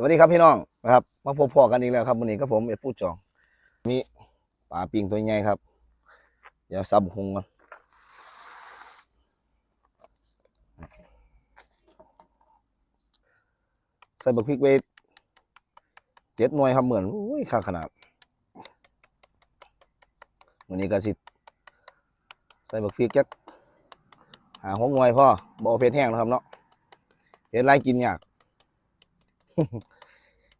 สวัสดีครับพี่น้องนะครับมาพบพอกันอีกแล้วครับวันนี้ก็ผมเอ็ดผู้จองมีปลาปิงตัวใหญ่ครับเดี๋ยวซับหงกันใส่บักพริกเวทเจ็ดหน่วยครับเหมือนอุ้ยข้าขนาดวันนี้ก็สิใส่บักพริกจักหาหกหน่วยพ่อบเอาเผ็ดแห้งนะครับเนาะเผ็ดไรกินยาก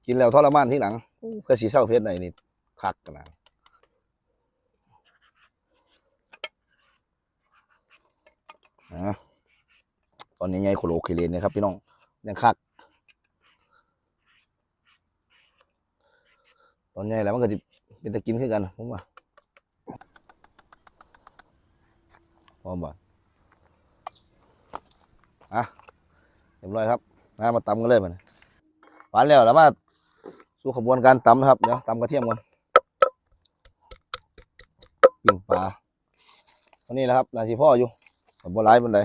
กินแล้วทรมานที่หลังเพื่อสีเศร้าเพชรไหนนี่คักขนาดนะตอนนี้ไงโคโลเคเลนนะครับพี่น้องยังคักตอนนี้แล้วมันก็จะเป็นตะกินขึ้นกันผมว่าพร้อมบ่อะเรียบร้อยครับมามาตำกันเลยมัน หวานแล้วแล้วมาสู่ขบวนการตำนะครับเดี๋ยวตำกระเทียมก่อนปิ้งปลาวันนี้นะครับนาทีพ่ออยู่ผมบ่ร้ายมันได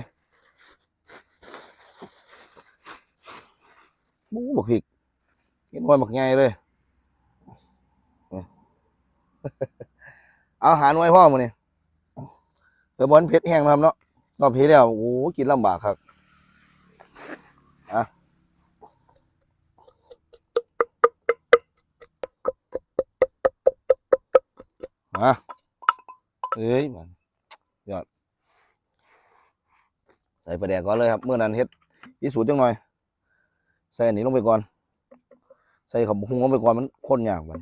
บู๊บักพริกเห็นว่าบักไงเลยเอาอาหารไว้พ่อมันนี่เดี๋ยวบอลเผ็ดแห้งนะครับเนาะตอนเผ็ดแล้วโอ้กินลำบากครับอะ มาเอ้ยมันยอด ใส่ปลาแดกก่อนเลยครับ เมื่อนั้นเฮ็ดพิสูจน์จังหน่อย ใส่อันนี้ลงไปก่อน ใส่ขับหุงลงไปก่อนมันข้นยากมัน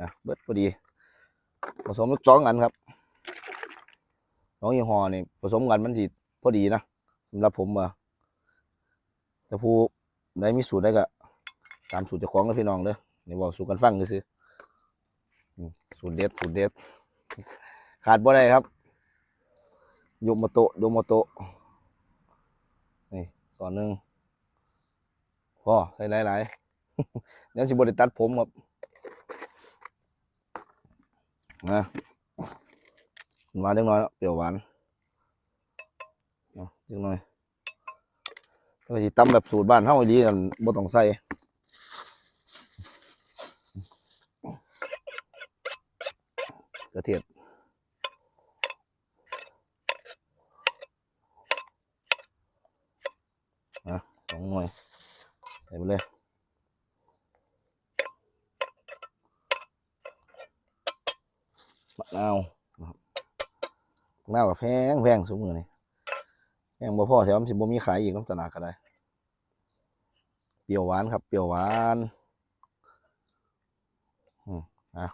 อะเบิดพอดีผสมลูกจ้องกันครับสองยี่ห้อนี่ผสมกันมันสิพอดีนะสำหรับผมว่าแต่ผู้ใดมีสูตรได้ก็ตามสูตรเจ้าของนะพี่น้องเด้อนี่บอกสูตรกันฟังก็ซื้อ สูตรเด็ดสูตรเด็ด ขาดบ่ได้ครับโยมโตโยมโตนี่ตอนหนึ่งพอใส่หลายๆเดี๋ยวสิบได้ตัดผมครับนะมาจังน้อยเนาะเปรี้ยวหวานเอาจังน้อยแล้วก็สิตำแบบสูตรบ้านเฮาอีหลีนั่นบ่ต้องใส่ กระเทียมอะสองหน่วยใส่ไปเลยมะนาวมะนาวกับแพงแพงสูงมือนี่แพงบ่พ่อแถวมันสิบ่มีขายอีกน้ำตลาดก็ได้ เปรี้ยวหวานครับ เปรี้ยวหวานอืมอะ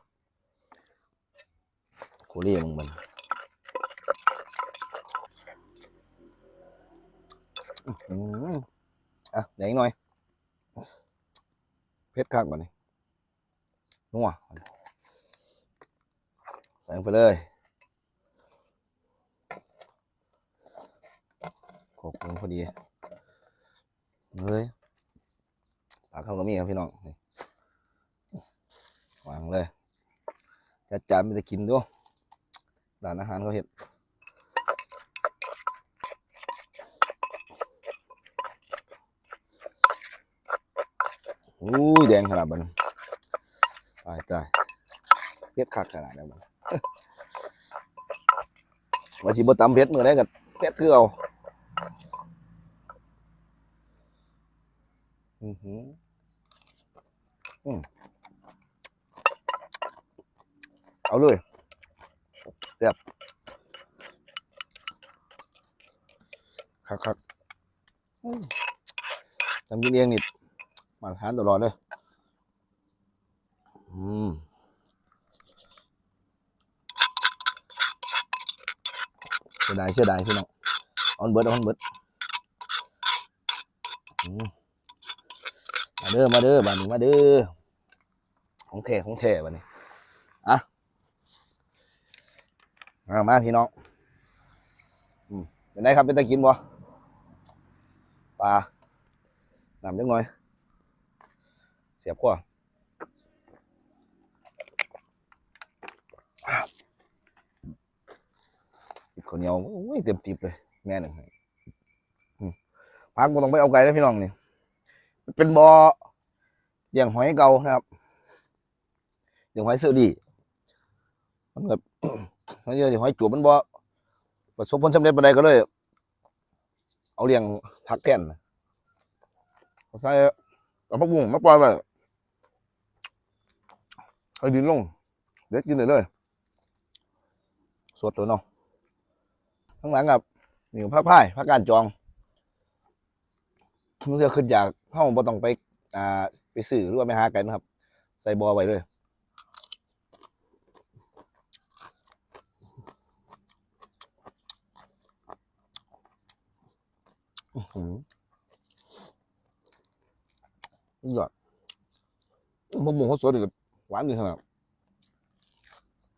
กูเรียมึงมันอืมอะเดี๋ยวอีกหน่อย เพชรข้างก่อนนี่นัวใส่ลงไปเลยขอบคุณพอดีเฮ้ยปลาเข้าก็มีครับพี่น้องวางเลยจัดจานไม่ได้กินด้วย ร้านอาหารเขาเห็ดอุ้ยแดงขนาดมันตายตายเพชรคักขนาดนั้นมันว่าสิบ่ตำเพชรมือได้กับเพชรคือเอาอือหืออืมเอาเลย ครับครับอืมทำกินเองนี่มาทานตลอดเลยอืมเสียดายเสียดายพี่น้องออนเบิดออนเบิดอืมมาเด้อมาเด้อบ้านนี้มาเด้อของแท้ของแท้บ้านนี้อะ มามาพี่น้องอืมเป็นไงครับเป็นตะกินบ่ปลาน้ำจังหน่อย เสียบขั้วติดข้าวเหนียวโอ้ยเต็มติบเลย แม่หนึ่งพักกูต้องไปเอาไก่แล้พี่น้องนี่เป็นบ่อเลี้ยงหอยเก่านะครับเลี้ยงหอยเซอดีมันแบบ มันเยอะหอยจูบมันบ่ประสบผลสำเร็จปานใดก็เลย เอาเลี้ยงผักแก่นเอาใส่เอาผักบุ้งมาปล่อยไว้เอาดินลง เด็ดกินเลยเลยสดตัวเนาะข้างหลังกับนี่ผักพายผักกาดจองมันจะขึ้นจากห้องบ่ต้องไป อ่า ไปซื้อหรือว่าไปหากันนะครับ ใส่บอไว้เลย หือยอดมะม่วงเขาสดดีกับหวานดีขนาด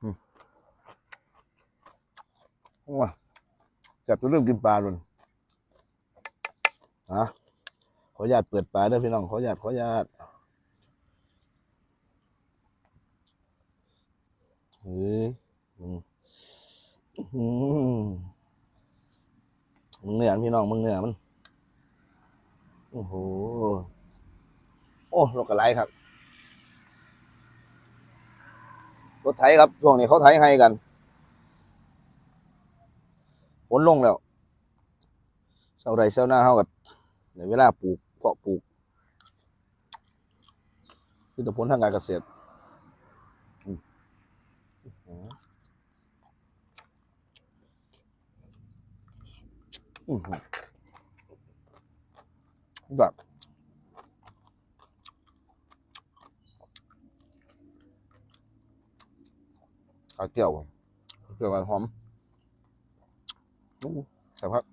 อืมว้าจับจะเริ่มกินปลาลยอะขออนุญาตเปิดปลาด้อพี่น้องขออนุญาตขออนุญาตเฮ้ยอืมอืมมึงเหนื้อยพี่น้องมึงเหนื้อยมัน โอ้โห โอ้รถกระไรครับ รถไถครับ ช่วงนี้เขาไถให้กันฝนลงแล้วเสาไรเสาหน้าเขากับในเวลาปลูกเพาะปลูกคือผลทางการเกษตรอืมอืมอืม แบบข้าวเจียวเจียวหอมใส่พัก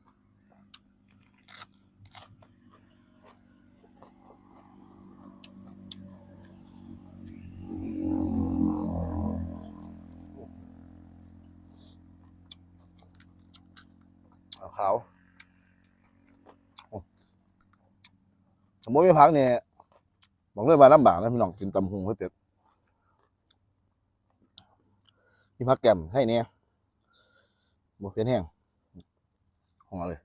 ขาวขาวโอ้ส มมติมีผักเนี่ยบอกเลยว่าลำบากนะพี่น้องกินตำหงให้เป็ดมีผักแก้มให้เนี่ยบวเพี้ยนแห้งห่อเลย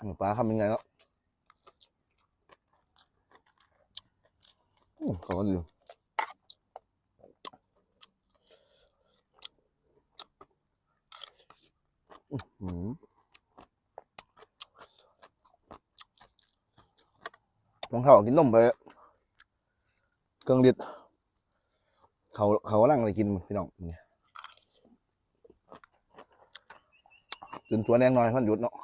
หือปลาทำยังไงเนาะอืมเขาก็ดี อื้อหือลองเข้ากินนมไปเครื่องลิตรเขาเขากำลังอะไรกินพี่น้องนี่กินตัวแน่นอนมันหยุดเนาะ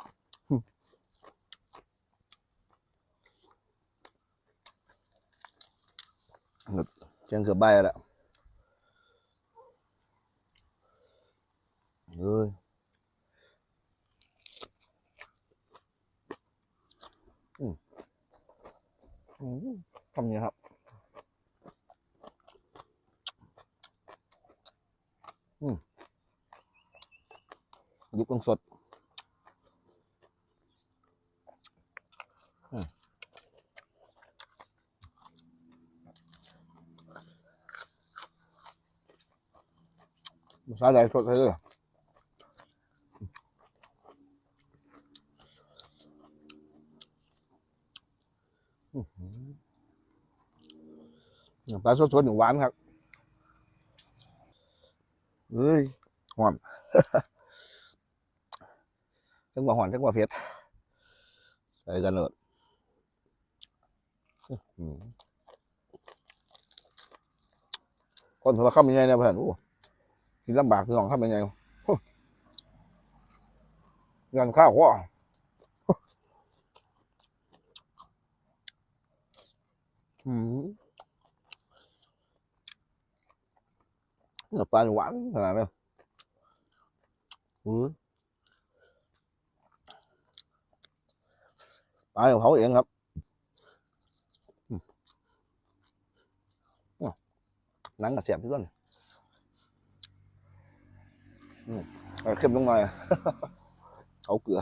เชียงเสือบใบแล้วเอ้ยอืมอืม ทำยังไงครับ อืมยุบลงสดอืมสาใจสดเลยเด้ออื้อหือ ปลาสดๆหนึ่งหวานครับเฮ้ยหอนจังหวะหอนจังหวะเผ็ดใส่กันเลยคนถือว่าข้ามยังไงเนี่ยเพื่อนโอ้กินลำบากคือของข้ามยังไงโอ้งานข้าวว่าอืม เนื้อปลาหวานขนาดนี้อืมปลาของเขาเองครับหนังกับเสียบที่ต้นเอาเข้มลงหน่อยเขาเกลือ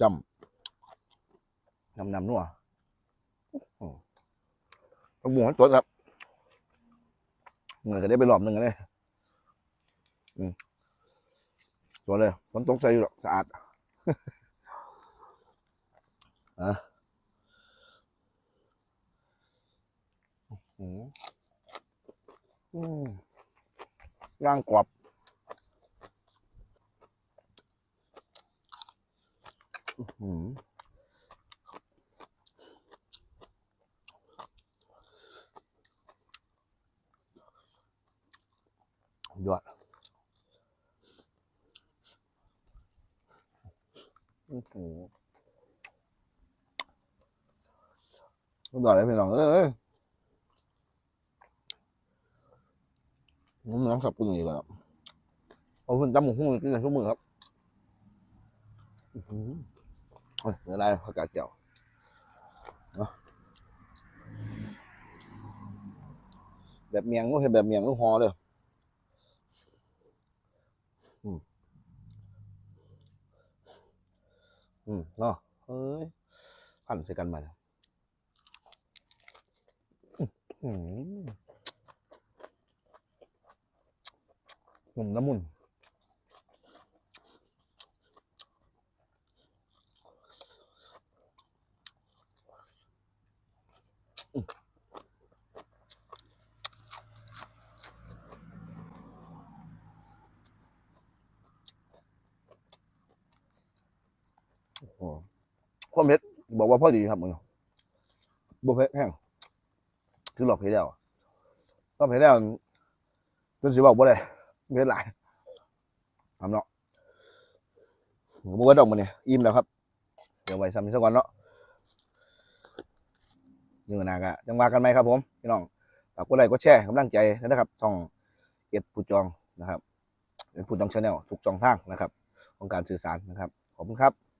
จำนำนำนัวอืมต้องหมูตัวครับเงินก็ได้ไปรอบหนึ่งกันเลยตัวเลยฝนตกใจอยู่หรอกสะอาดอะอืมอืมย่างกรอบอื้อหือ ยอดอือหือสุดยอดเลยพี่น้องเอ้ยผมน้ำสับปรุงอีกแล้วเอาขึ้นจำหมูหุ้งกินกันทุกมือครับ อือหือ เฮ้ยเดี๋ยวได้ผักกาดเจียวเนาะแบบเมียงก็เห็นแบบเมียงลูกฮอเลยอืมเนาะเฮ้ยพันใส่กันมาอืมหนุ่มน้ำมุน ความเผ็ดบอกว่าพอดีครับมึงบ่เผ็ดแห้งคือหลอกเผ็ดแล้วต้องเผ็ดแล้วจนสิบอกบ่ได้เผ็ดหลายทำเนาะบ่เบิดดอกมื้อนี้อิ่มแล้วครับ เดี๋ยวไว้ซ้ำอีกสักก่อนเนาะนี่น่ากะจังว่ากันไหมครับผมพี่น้องฝากกดไลค์กดแชร์กำลังใจนะครับช่องเอ็ดผู้จองนะครับเอ็ดผู้จองชาแนลทุกช่องทางนะครับ ของการสื่อสารนะครับ ขอบคุณครับ